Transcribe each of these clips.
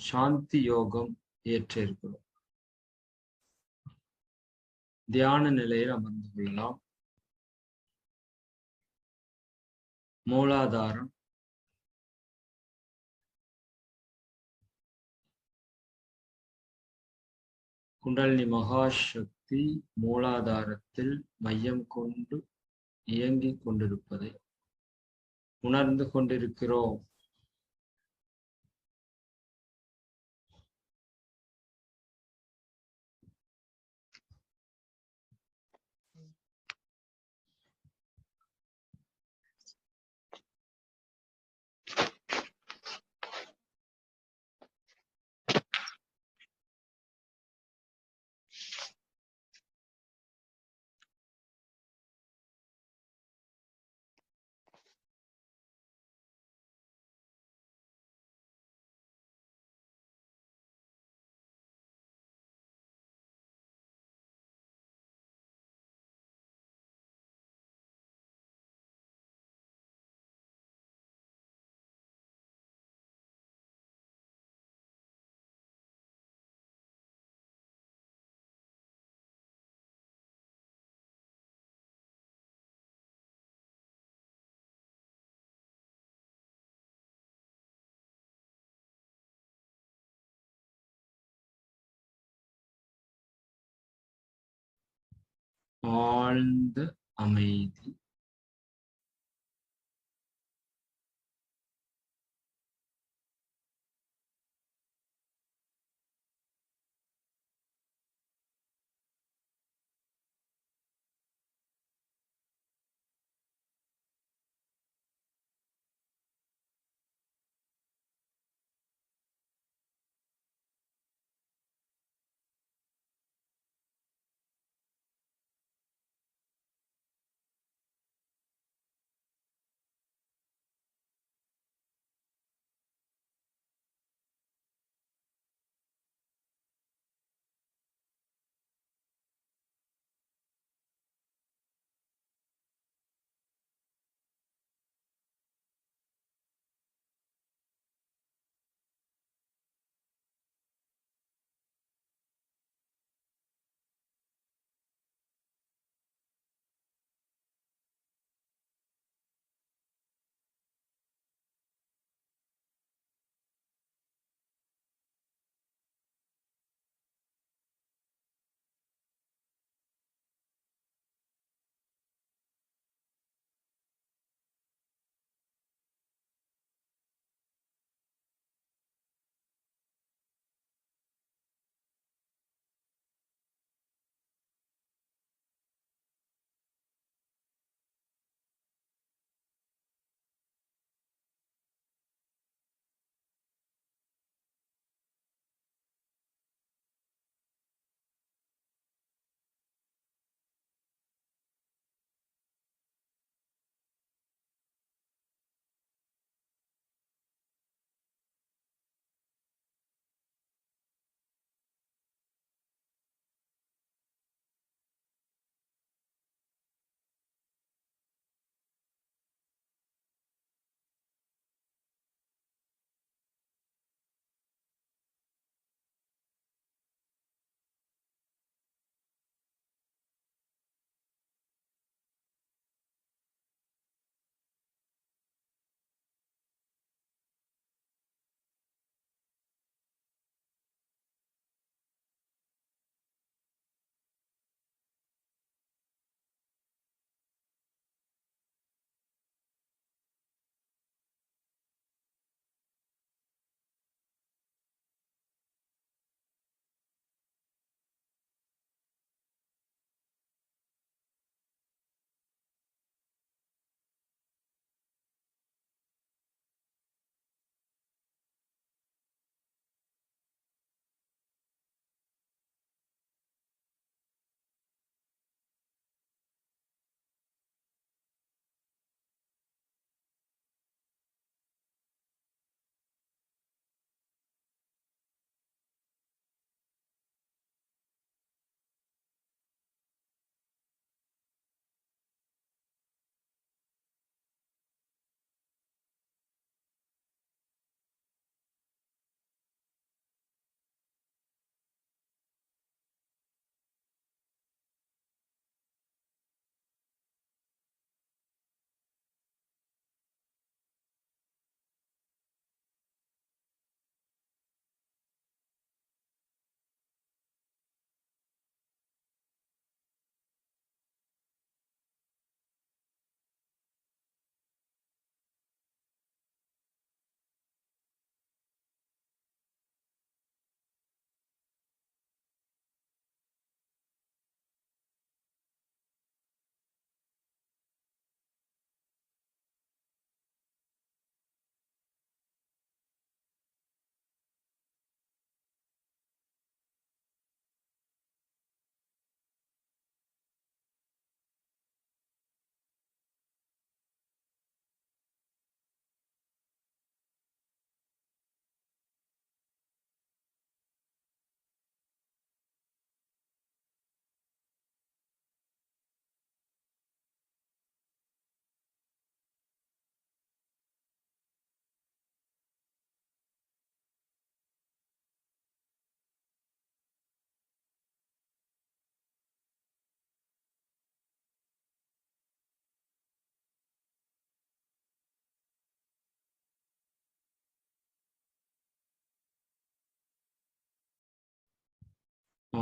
சாந்தி யோகம் ஏற்றிருக்கிறோம். தியான நிலையில் அமர்ந்து கொள்ளலாம். மூலாதாரம். குண்டலினி மகாசக்தி மூலாதாரத்தில் மையம் கொண்டு இயங்கிக் கொண்டிருப்பதை உணர்ந்து கொண்டிருக்கிறோம். ஆழ்ந்த அமைதி.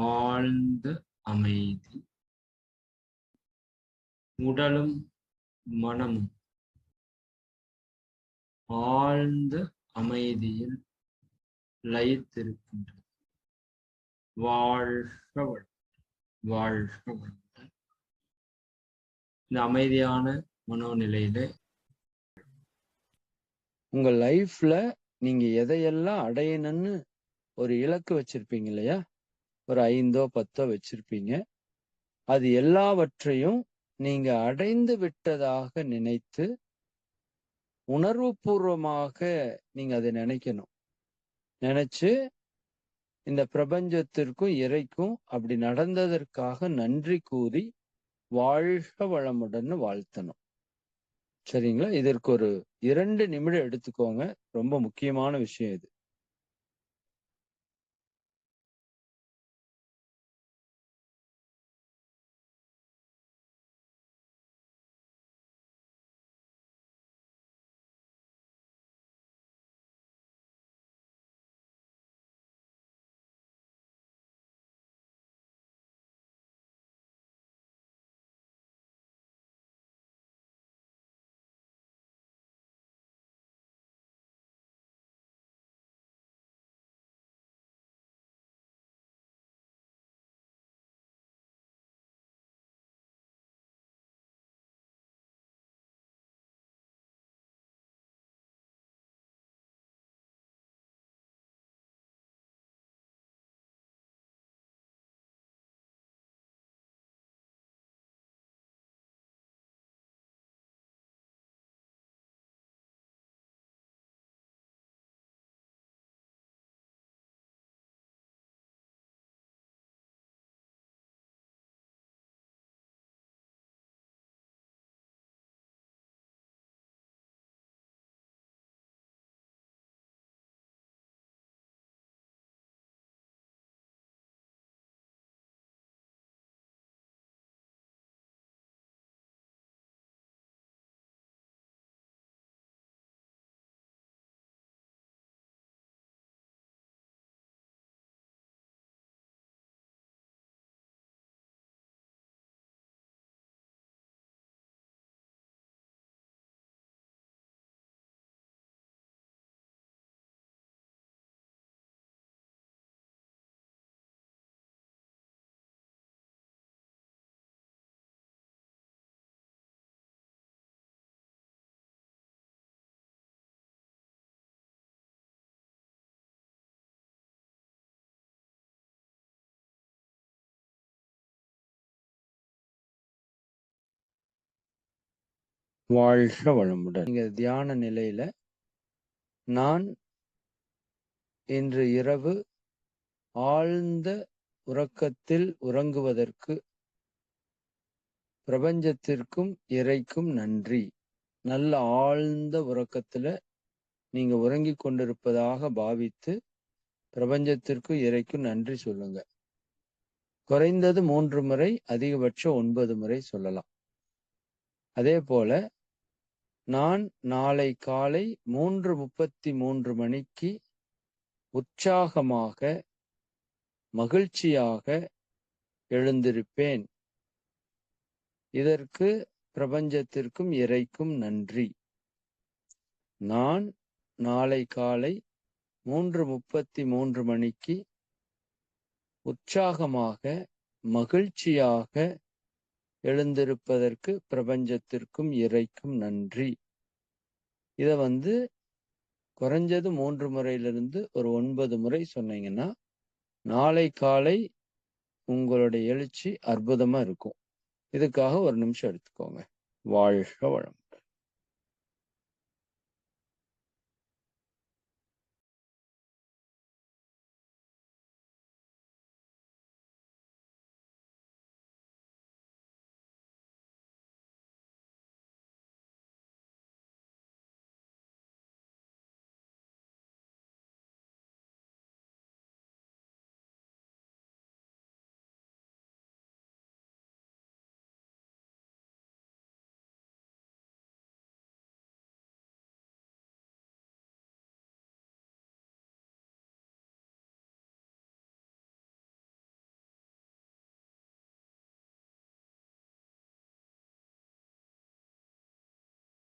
ஆழ்ந்த அமைதி. உடலும் மனமும் ஆழ்ந்த அமைதியில் லயித்திருக்கின்றது வாழ்க வாழ்க வளமுடன். இந்த அமைதியான மனோநிலையில உங்க லைஃப்ல நீங்க எதையெல்லாம் அடையணும்னு ஒரு இலக்கு வச்சிருப்பீங்க இல்லையா? ஒரு ஐந்தோ பத்தோ வச்சிருப்பீங்க. அது எல்லாவற்றையும் நீங்க அடைந்து விட்டதாக நினைத்து உணர்வுபூர்வமாக நீங்க அதை நினைக்கணும். நினைச்சு இந்த பிரபஞ்சத்திற்கும் இறைக்கும் அப்படி நடந்ததற்காக நன்றி கூறி வாழ்க வளமுடன் வாழ்த்தணும். சரிங்களா? இதற்கு ஒரு இரண்டு நிமிடம் எடுத்துக்கோங்க. ரொம்ப முக்கியமான விஷயம் இது. வாழ்க வளமுடன். நீங்கள் தியான நிலையில நான் இன்று இரவு ஆழ்ந்த உறக்கத்தில் உறங்குவதற்கு பிரபஞ்சத்திற்கும் இறைக்கும் நன்றி. நல்ல ஆழ்ந்த உறக்கத்துல நீங்க உறங்கிக் கொண்டிருப்பதாக பாவித்து பிரபஞ்சத்திற்கும் இறைக்கும் நன்றி சொல்லுங்க. குறைந்தது மூன்று முறை அதிகபட்சம் ஒன்பது முறை சொல்லலாம். அதே போல நான் நாளை காலை மூன்று முப்பத்தி மூன்று மணிக்கு உற்சாகமாக மகிழ்ச்சியாக எழுந்திருப்பேன். இதற்கு பிரபஞ்சத்திற்கும் இறைக்கும் நன்றி. நான் நாளை காலை மூன்று முப்பத்தி மூன்று மணிக்கு உற்சாகமாக மகிழ்ச்சியாக எழுந்திருப்பதற்கு பிரபஞ்சத்திற்கும் இறைக்கும் நன்றி. இதை வந்து குறைஞ்சது மூன்று முறையிலிருந்து ஒரு ஒன்பது முறை சொன்னீங்கன்னா நாளை காலை உங்களுடைய எழுச்சி அற்புதமாக இருக்கும். இதுக்காக ஒரு நிமிஷம் எடுத்துக்கோங்க. வாழ்க வளம்.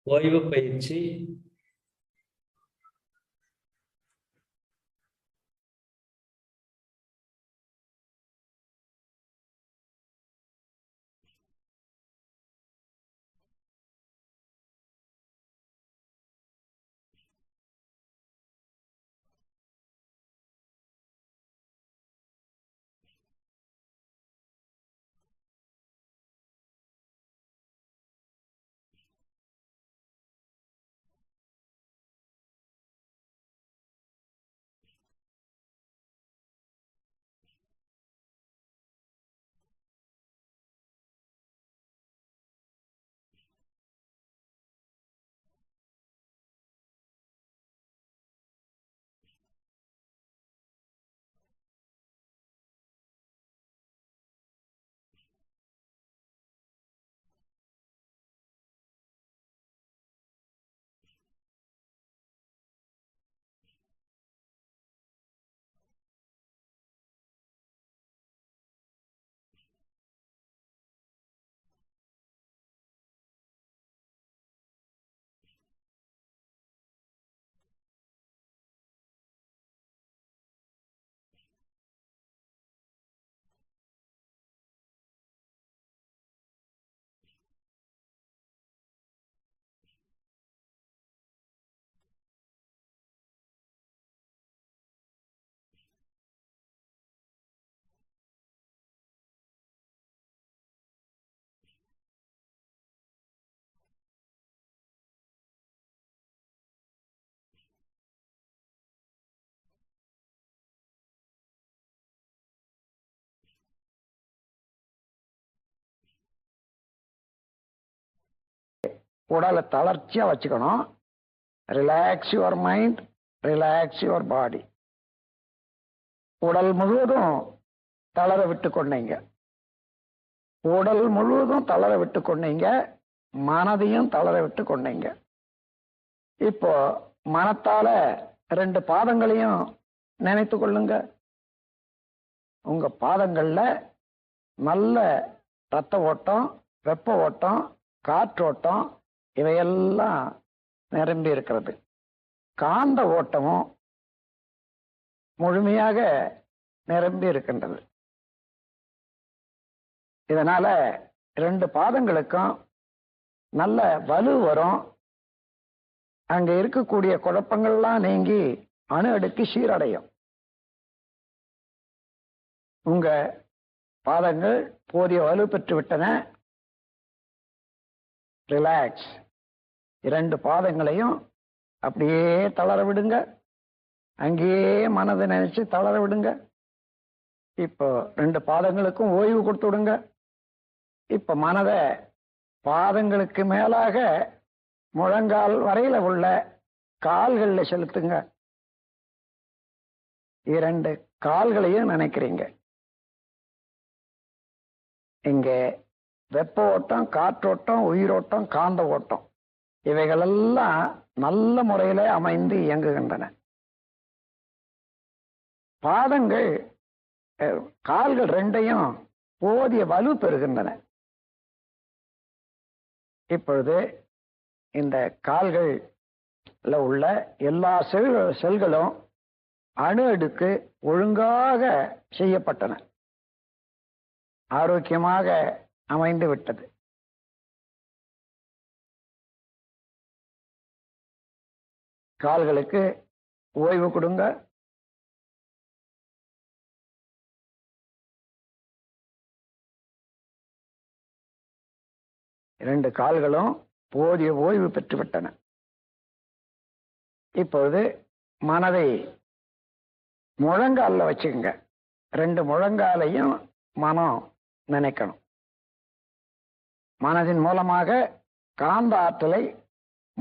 ஓய்வு பயிற்சி உடலை தளர்ச்சியாக வச்சுக்கணும். Relax your mind relax your body உடல் முழுவதும் தளர விட்டு கொண்டீங்க. உடல் முழுவதும் தளர விட்டு கொண்டீங்க. மனதையும் தளர விட்டு கொண்டீங்க. இப்போ மனத்தால ரெண்டு பாதங்களையும் நினைத்து கொள்ளுங்க. உங்க பாதங்கள்ல நல்ல ரத்த ஓட்டம் வெப்ப ஓட்டம் காற்றோட்டம் இவையெல்லாம் நிரம்பி இருக்கிறது. காந்த ஓட்டமும் முழுமையாக நிரம்பி இருக்கின்றது. இதனால ரெண்டு பாதங்களுக்கும் நல்ல வலு வரும். அங்க இருக்கக்கூடிய குழப்பங்கள்லாம் நீங்கி அணு அடுக்கு சீரடையும். உங்க பாதங்கள் போதிய வலு பெற்று விட்டன. ரிலாக்ஸ் இரண்டு பாதங்களையும் அப்படியே தளர விடுங்க. அங்கேயே மனதை நினைச்சு தளர விடுங்க. இப்போ ரெண்டு பாதங்களுக்கும் ஓய்வு கொடுத்து விடுங்க. இப்ப மனதை பாதங்களுக்கு மேலாக முழங்கால் வரையில உள்ள கால்களில் செலுத்துங்க. இரண்டு கால்களையும் நினைக்கிறீங்க. இங்க வெப்ப ஓட்டம் காற்றோட்டம் உயிரோட்டம் காந்த ஓட்டம். இவைகளெல்லாம் நல்ல முறையில் அமைந்து இயங்குகின்றன. பாதங்கள் கால்கள் ரெண்டையும் போதிய வலு பெறுகின்றன. இப்பொழுது இந்த கால்கள் உள்ள எல்லா செல் செல்களும் அணு அடுக்கு ஒழுங்காக செய்யப்பட்டன. ஆரோக்கியமாக அமைந்து விட்டது. கால்களுக்கு ஓய்வு கொடுங்க. இரண்டு கால்களும் போதிய ஓய்வு பெற்று விட்டன இப்பொழுது மனதை முழங்காலில் வச்சுக்கோங்க. ரெண்டு முழங்காலையும் மனம் நினைக்கணும். மனதின் மூலமாக காந்த ஆற்றலை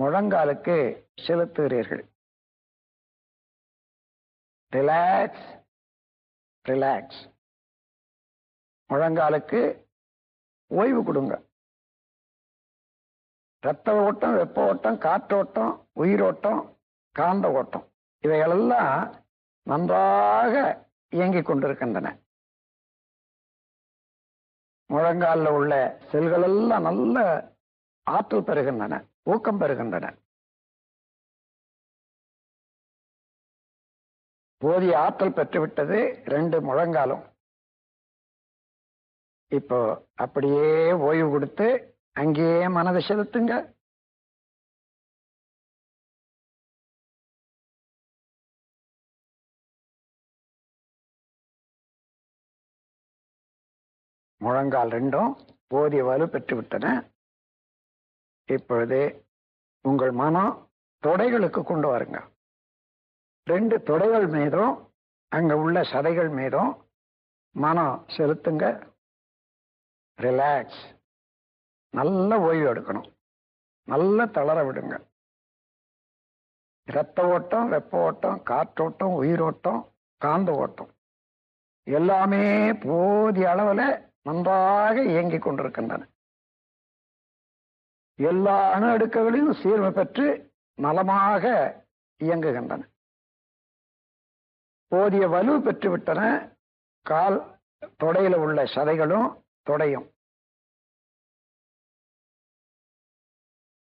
முழங்காலுக்கு செலுத்துகிறீர்கள். ரிலாக்ஸ் ரிலாக்ஸ் முழங்காலுக்கு ஓய்வு கொடுங்க. ரத்த ஓட்டம் வெப்ப ஓட்டம் காற்றோட்டம் உயிரோட்டம் காந்த ஓட்டம் இவைகளெல்லாம் நன்றாக இயங்கிக் கொண்டிருக்கின்றன. முழங்காலில் உள்ள செல்களெல்லாம் நல்ல ஆற்றல் பெறுகின்றன ஊக்கம் பெறுகின்றன. போதிய ஆற்றல் பெற்றுவிட்டது ரெண்டு முழங்காலும். இப்போ அப்படியே ஓய்வு கொடுத்து அங்கேயே மனதை செலுத்துங்க. முழங்கால் ரெண்டும் போதிய வலு பெற்றுவிட்டன. இப்பொழுது உங்கள் மனம் தொடைகளுக்கு கொண்டு வருங்க. ரெண்டு தொடைகள் மீதும் அங்க உள்ள சதைகள் மீதும் மனம் செலுத்துங்க. ரிலாக்ஸ் நல்ல ஓய்வு எடுக்கணும். நல்ல தளர விடுங்க. இரத்த ஓட்டம் வெப்ப ஓட்டம் காற்றோட்டம் உயிரோட்டம் காந்த ஓட்டம். எல்லாமே போதிய அளவில் நன்றாக இயங்கிக் கொண்டிருக்கின்றன. எல்லா அணு அடுக்குகளையும் சீர்மை பெற்று நலமாக இயங்குகின்றன. போதிய வலு பெற்றுவிட்டன. கால் தொடையில உள்ள சதைகளும் தொடையும்.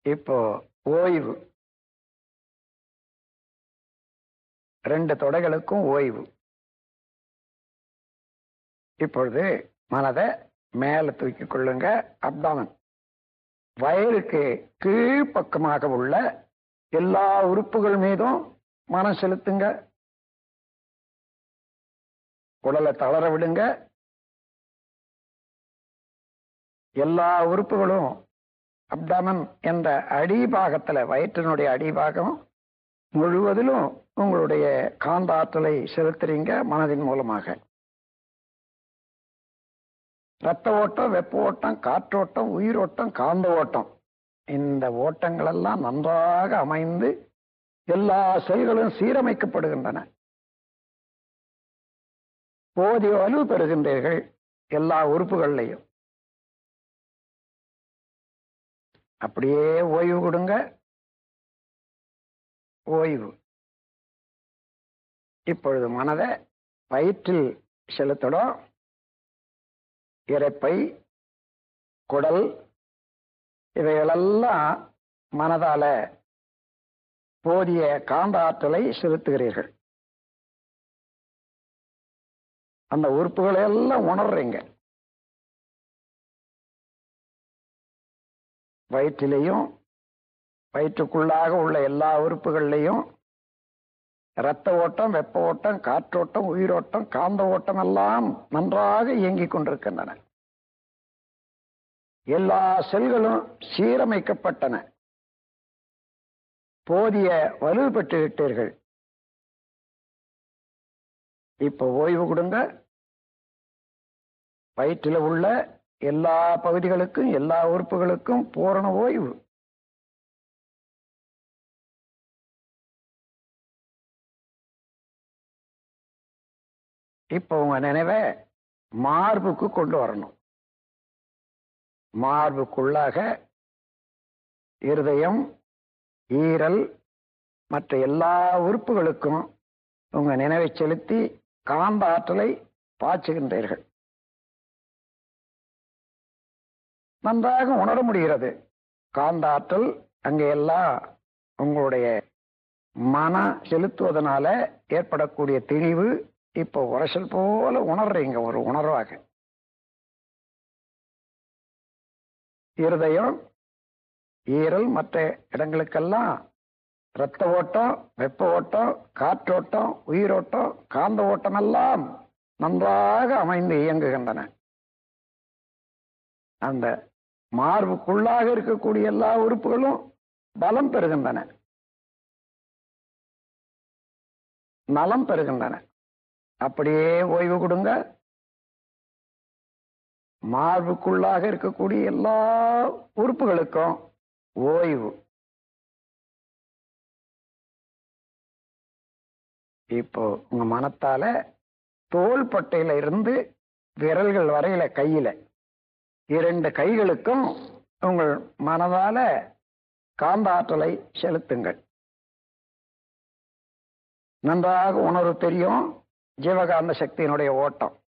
இப்போ ஓய்வு. ரெண்டு தொடைகளுக்கும் ஓய்வு. இப்பொழுது மனதை மேல தூக்கி கொள்ளுங்க. அப்டாமன் வயலுக்கு கீழ்ப்பக்கமாக உள்ள எல்லா உறுப்புகள் மீதும் மனம் செலுத்துங்க. உடலை தளர விடுங்க. எல்லா உறுப்புகளும் அப்டாமன் என்ற அடிபாகத்தில் வயிற்றினுடைய அடிபாகம் முழுவதிலும் உங்களுடைய காந்த ஆற்றலை செலுத்துறீங்க மனதின் மூலமாக. ரத்த ஓட்டம் வெப்ப ஓட்டம் காற்றோட்டம் உயிரோட்டம் காந்த ஓட்டம். இந்த ஓட்டங்கள் எல்லாம் நன்றாக அமைந்து எல்லா செயல்களும் சீரமைக்கப்படுகின்றன. போதிய வலு பெறுகின்றீர்கள் எல்லா உறுப்புகள்லையும். அப்படியே ஓய்வு கொடுங்க. ஓய்வு. இப்பொழுது மனதை வயிற்றில் செலுத்தணும். இறைப்பை குடல் இவைகளெல்லாம் மனதால போதிய காந்த ஆற்றலை செலுத்துகிறீர்கள். அந்த உறுப்புகளை எல்லாம் உணர்றீங்க. வயிற்றிலையும் வயிற்றுக்குள்ளாக உள்ள எல்லா உறுப்புகள்லையும் இரத்த ஓட்டம் வெப்ப ஓட்டம் காற்றோட்டம் உயிரோட்டம் காந்த ஓட்டம் எல்லாம் நன்றாக இயங்கிக் கொண்டிருக்கின்றன. எல்லா செல்களும் சீரமைக்கப்பட்டன. போதிய வலு பெற்று விட்டீர்கள் இப்ப ஓய்வு கொடுங்க. வயிற்றில் உள்ள எல்லா பகுதிகளுக்கும் எல்லா உறுப்புகளுக்கும் பூரண ஓய்வு. இப்போ உங்க நினைவை மார்புக்கு கொண்டு வரணும். மார்புக்குள்ளாக இருதயம் ஈரல் மற்ற எல்லா உறுப்புகளுக்கும் உங்க நினைவை செலுத்தி காந்த ஆற்றலை பாய்ச்சுகின்றீர்கள். நன்றாக உணர முடிகிறது. காந்த ஆற்றல் அங்கே எல்லாம் உங்களுடைய மன செலுத்துவதனால ஏற்படக்கூடிய திணிவு இப்போ உரசல் போல உணர்றீங்க ஒரு உணர்வாக. இருதயம் ஈரல் மற்ற இடங்களுக்கெல்லாம் இரத்த ஓட்டம் வெப்ப ஓட்டம் காற்றோட்டம் உயிரோட்டம் காந்த ஓட்டம் எல்லாம் நன்றாக அமைந்து இயங்குகின்றன. அந்த மார்புக்குள்ளாக இருக்கக்கூடிய எல்லா உறுப்புகளும் பலம் பெறுகின்றன. நலம் பெறுகின்றன. அப்படியே ஓய்வு கொடுங்க. மார்புக்குள்ளாக இருக்கக்கூடிய எல்லா உறுப்புகளுக்கும் ஓய்வு. இப்போ உங்க மனத்தால தோள்பட்டையில இருந்து விரல்கள் வரையில கையில இரண்டு கைகளுக்கும் உங்கள் மனதால காந்த ஆற்றலை செலுத்துங்கள். நன்றாக உணர்வு தெரியும். ஜீவகாந்த சக்தியினுடைய ஓட்டம்.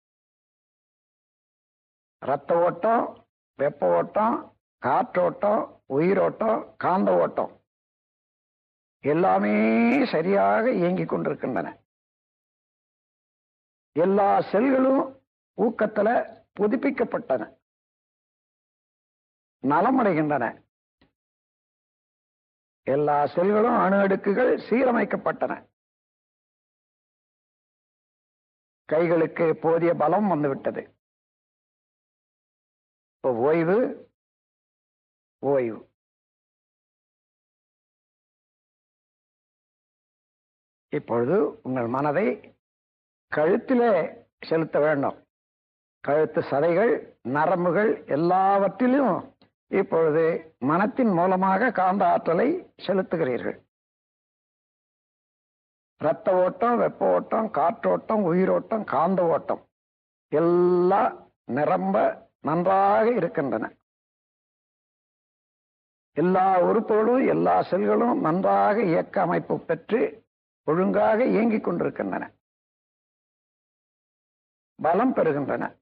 இரத்த ஓட்டம் வெப்ப ஓட்டம் காற்றோட்டம் உயிரோட்டம் காந்த ஓட்டம். எல்லாமே சரியாக இயங்கிக் கொண்டிருக்கின்றன. எல்லா செல்களும் ஊக்கத்துல புதுப்பிக்கப்பட்டன. நலமடைகின்றன. எல்லா செல்களும் அணு அடுக்குகள் சீரமைக்கப்பட்டன. கைகளுக்கு போதிய பலம் வந்துவிட்டது. இப்போ ஓய்வு ஓய்வு. இப்பொழுது உங்கள் மனதை கழுத்திலே செலுத்த வேண்டும். கழுத்து சதைகள் நரம்புகள் எல்லாவற்றிலும் இப்பொழுது மனத்தின் மூலமாக காந்த ஆற்றலை செலுத்துகிறீர்கள். இரத்த ஓட்டம் வெப்ப ஓட்டம் காற்றோட்டம் உயிரோட்டம் காந்த ஓட்டம் எல்லாம் நிரம்ப நன்றாக இருக்கின்றன. எல்லா உறுப்புகளும் எல்லா செல்களும் நன்றாக இயக்க அமைப்பு பெற்று ஒழுங்காக இயங்கிக் கொண்டிருக்கின்றன. பலம் பெறுகின்றன.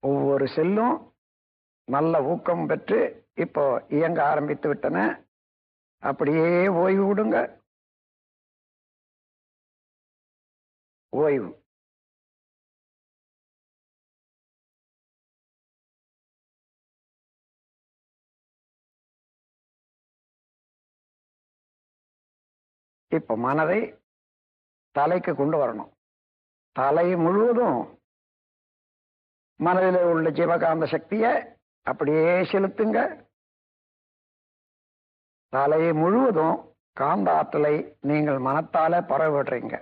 ஒவ்வொரு செல்லும் நல்ல ஊக்கம் பெற்று இப்போ இயங்க ஆரம்பித்து விட்டன. அப்படியே ஓய்வு விடுங்க. ஓய்வு. இப்ப மனதை தலைக்கு கொண்டு வரணும். தலை முழுவதும் மனதில் உள்ள ஜீவகாந்த சக்தியை அப்படியே செலுத்துங்க. தலை முழுவதும் காந்த ஆற்றலை நீங்கள் மனத்தால பரவிடுறீங்க.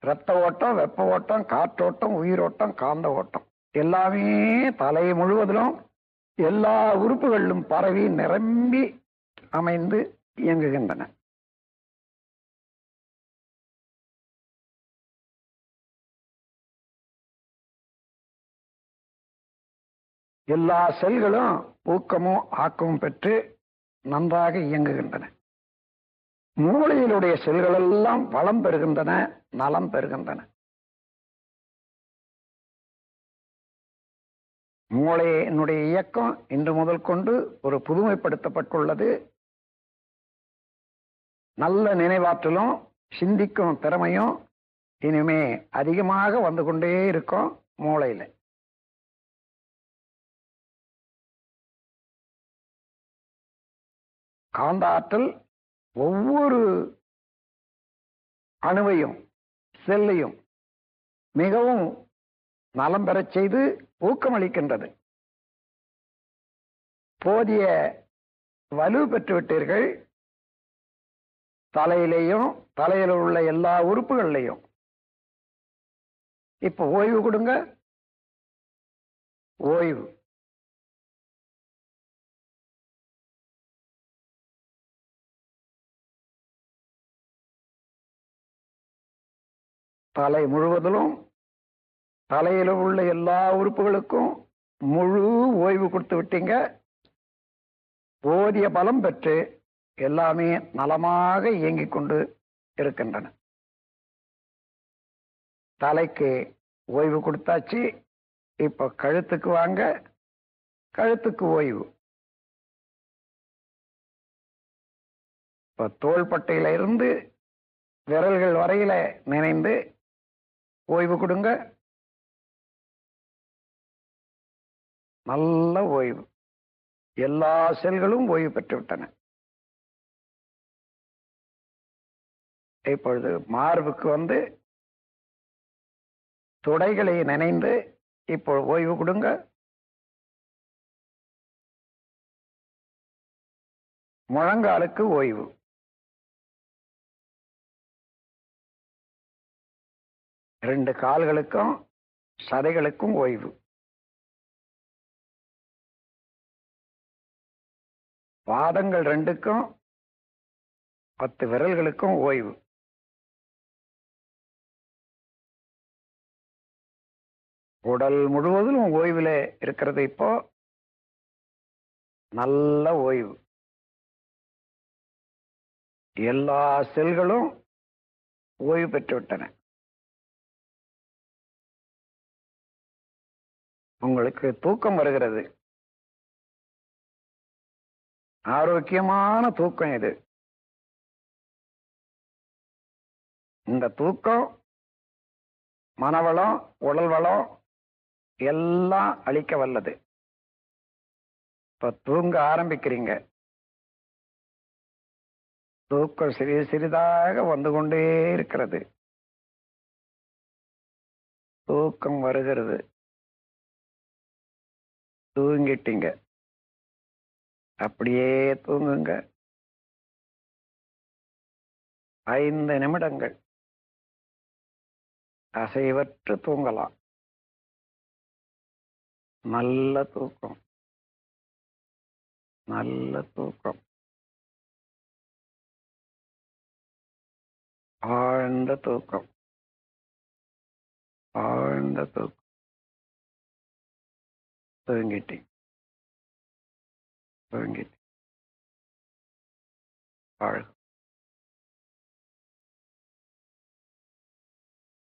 இரத்த ஓட்டம் வெப்ப ஓட்டம் காற்றோட்டம் உயிரோட்டம் காந்த ஓட்டம். எல்லாமே தலை முழுவதிலும் எல்லா உறுப்புகளிலும் பரவி நிரம்பி அமைந்து இயங்குகின்றன. எல்லா செல்களும் ஊக்கமும் ஆக்கமும் பெற்று நன்றாக இயங்குகின்றன. மூளையினுடைய செல்கள் எல்லாம் வளம் பெறுகின்றன நலம் பெறுகின்றன. மூளையினுடைய இயக்கம் இன்று முதல் கொண்டு ஒரு புதுமைப்படுத்தப்பட்டுள்ளது. நல்ல நினைவாற்றலும் சிந்திக்கும் திறமையும் இனிமே அதிகமாக வந்து கொண்டே இருக்கும் மூளையில். காந்தாற்றல் ஒவ்வொரு அணுவையும் செல்லையும் மிகவும் நலம் பெறச் செய்து ஊக்கமளிக்கின்றது. போதிய வலு பெற்றுவிட்டீர்கள் தலையிலேயும் தலையில் உள்ள எல்லா உறுப்புகள்லையும். இப்ப ஓய்வு கொடுங்க. ஓய்வு. தலை முழுவதிலும் தலையில் உள்ள எல்லா உறுப்புகளுக்கும் முழு ஓய்வு கொடுத்து விட்டீங்க. போதிய பலம் பெற்று எல்லாமே நலமாக இயங்கிக் கொண்டு இருக்கின்றன. தலைக்கு ஓய்வு கொடுத்தாச்சு. இப்ப கழுத்துக்கு வாங்க. கழுத்துக்கு ஓய்வு. இப்ப தோள்பட்டையில இருந்து விரல்கள் வரையில நினைந்து ஓய்வு கொடுங்க. நல்ல ஓய்வு. எல்லா செல்களும் ஓய்வு பெற்றுவிட்டன. இப்பொழுது மார்புக்கு வந்து துடைகளை நினைந்து இப்போ ஓய்வு கொடுங்க. முழங்காலுக்கு ஓய்வு. ரெண்டு கால்களுக்கும் சதைகளுக்கும் ஓய்வு. பாதங்கள் ரெண்டுக்கும் பத்து விரல்களுக்கும் ஓய்வு. உடல் முழுவதும் ஓய்வில் இருக்கிறது இப்போ. நல்ல ஓய்வு. எல்லா செல்களும் ஓய்வு பெற்றுவிட்டன உங்களுக்கு தூக்கம் வருகிறது. ஆரோக்கியமான தூக்கம் இது. இந்த தூக்கம் மனவளம் உடல் வளம் எல்லாம் அழிக்க வல்லது. இப்ப தூங்க ஆரம்பிக்கிறீங்க. தூக்கம் சிறிது சிறிதாக வந்து கொண்டே இருக்கிறது. தூக்கம் வருகிறது. தூங்கிட்டீங்க. அப்படியே தூங்குங்க. ஐந்து நிமிடங்கள். அசைவற்று தூங்கலாம். நல்ல தூக்கம் நல்ல தூக்கம் ஆழ்ந்த தூக்கம் ஆழ்ந்த தூக்கம் தூங்கிட்டீங்க தூங்கிட்டீங்க ஆழ்க